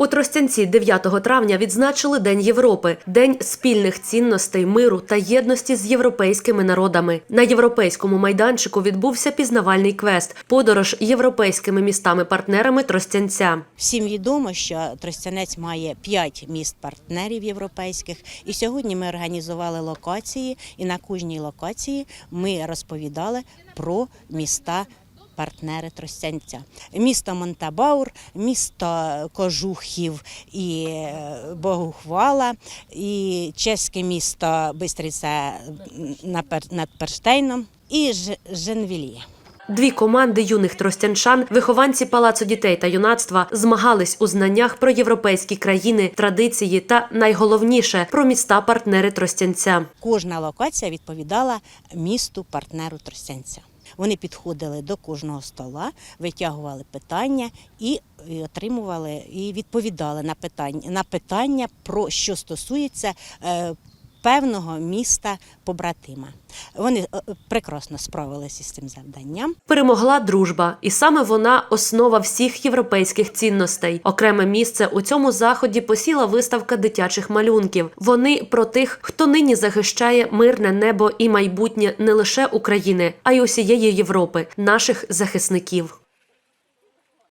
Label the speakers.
Speaker 1: У Тростянці 9 травня відзначили День Європи, день спільних цінностей, миру та єдності з європейськими народами. На європейському майданчику відбувся пізнавальний квест подорож європейськими містами-партнерами Тростянця.
Speaker 2: Всім відомо, що Тростянець має п'ять міст-партнерів європейських, і сьогодні ми організували локації, і на кожній локації ми розповідали про міста. Партнери Тростянця, місто Монтабаур, місто Кожухів і е, Богухвала, і чеське місто Бистриця над Перштейном і Женвілі.
Speaker 1: Дві команди юних тростянчан, вихованці палацу дітей та юнацтва, змагались у знаннях про європейські країни, традиції та найголовніше про міста-партнери Тростянця.
Speaker 2: Кожна локація відповідала місту партнеру Тростянця. Вони підходили до кожного стола, витягували питання і отримували і відповідали на питання на питання про що стосується е, певного міста побратима. Вони е, е, прекрасно справилися з цим завданням.
Speaker 1: Перемогла дружба, і саме вона основа всіх європейських цінностей. Окреме місце у цьому заході посіла виставка дитячих малюнків. Вони про тих, хто нині захищає мирне небо і майбутнє не лише України, а й усієї Європи, наших захисників.